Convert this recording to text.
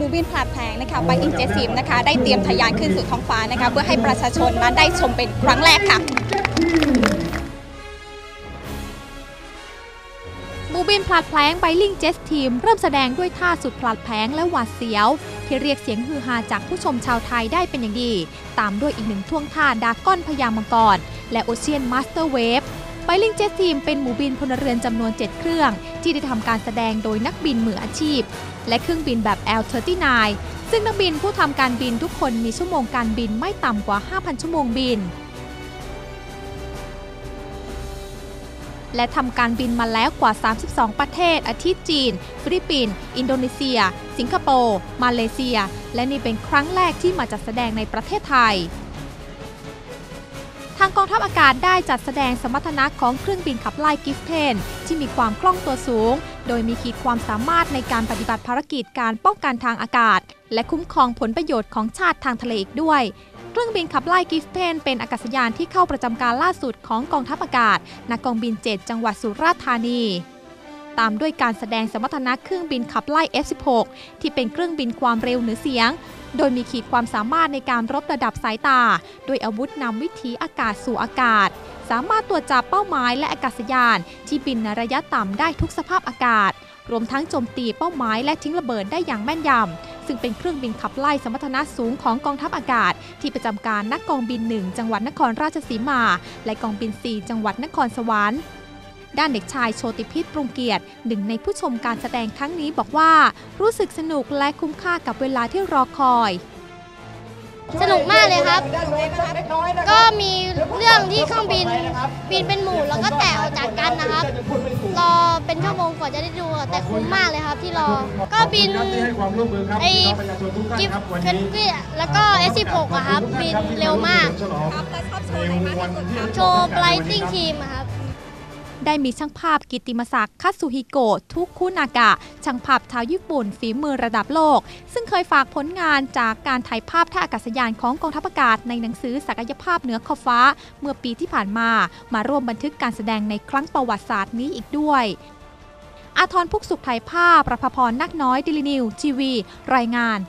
บูบินพลาดแพงนะคะไปอินเจสทีมนะคะ ได้เตรียมทะยานขึ้นสู่ท้องฟ้านะคะ เพื่อให้ประชาชนนั้นได้ชมเป็นครั้งแรกค่ะบูบินพลัดแพลงไบลิงเจสทีม เริ่มแสดงด้วยท่าสุดพลัดแพลงและหวาดเสียว ที่เรียกเสียงฮือฮาจากผู้ชมชาวไทยได้เป็นอย่างดี ตามด้วยอีกหนึ่งท่วงท่าดากอนพยามังกร และโอเชียนมาสเตอร์เวฟ ไบลิงเจสทีมเป็นหมู่บินพลเรือนจำนวน 7 เครื่อง ที่ได้ทำการแสดงโดยนักบินมืออาชีพ และเครื่องบินแบบ L39 ซึ่งนักบินผู้ทำการบินทุกคนมีชั่วโมงการบินไม่ต่ำกว่า 5,000 ชั่วโมงบิน และทำการบินมาแล้วกว่า 32 ประเทศ อาทิจีน ฟิลิปปินส์ อินโดนีเซีย สิงคโปร์ มาเลเซีย และนี่เป็นครั้งแรกที่มาจัดแสดงในประเทศไทย องทัพอากาศได้จัดแสดงสมรรถนะของเครื่องบินขับไล่กิฟเทน ที่มีความคล่องตัวสูง โดยมีขีดความสามารถในการปฏิบัติภารกิจการป้องกันทางอากาศ และคุ้มครองผลประโยชน์ของชาติทางทะเลอีกด้วยเครื่องบินขับไล่กิฟเทนเป็นอากาศยานที่เข้าประจำการล่าสุดของกองทัพอากาศณกองบิน 7 จังหวัดสุราษฎร์ธานี ตามด้วยการแสดงสมรรถนะเครื่องบินขับไล่ F16 ที่เป็นเครื่องบินความเร็วเหนือเสียง โดยมีขีดความสามารถในการรบระดับสายตา ด้วยอาวุธนำวิถีอากาศสู่อากาศ สามารถตรวจจับเป้าหมายและอากาศยาน ที่บินในระยะต่ำได้ทุกสภาพอากาศ รวมทั้งโจมตีเป้าหมายและทิ้งระเบิดได้อย่างแม่นยำซึ่งเป็นเครื่องบินขับไล่สมรรถนะสูงของกองทัพอากาศ ที่ประจำการนักกองบิน 1 จังหวัดนครราชสีมา และกองบิน 4 จังหวัดนครสวรรค์ ด้านเด็กชายโชติพิษปรุงเกียรติหนึ่งในผู้ชมการแสดงครั้งนี้บอกว่า รู้สึกสนุกและคุ้มค่ากับเวลาที่รอคอย สนุกมากเลยครับ ก็มีเรื่องที่เครื่องบินบินเป็นหมู่แล้วก็แตกออกจากกันนะครับ รอเป็นชั่วโมงกว่าจะได้ดูอะแต่คุ้มมากเลยครับที่รอ ก็บินไอ้กิฟเคนกี้แล้วก็ S16 อะครับ บินเร็วมาก โชว์ไบรติ้งทีมอะครับ ได้มีช่างภาพกิติมศักดิ์คัตสุฮิโกะทุกคุนากะ ช่างภาพชาวญี่ปุ่นฝีมือระดับโลก ซึ่งเคยฝากผลงานจากการถ่ายภาพท่าอากาศยานของกองทัพอากาศในหนังสือศักยภาพเหนือขอบฟ้า เมื่อปีที่ผ่านมา มาร่วมบันทึกการแสดงในครั้งประวัติศาสตร์นี้อีกด้วยอาทรพุกสุขถ่ายภาพประภพรนักน้อยดิลินิวทีวี รายงาน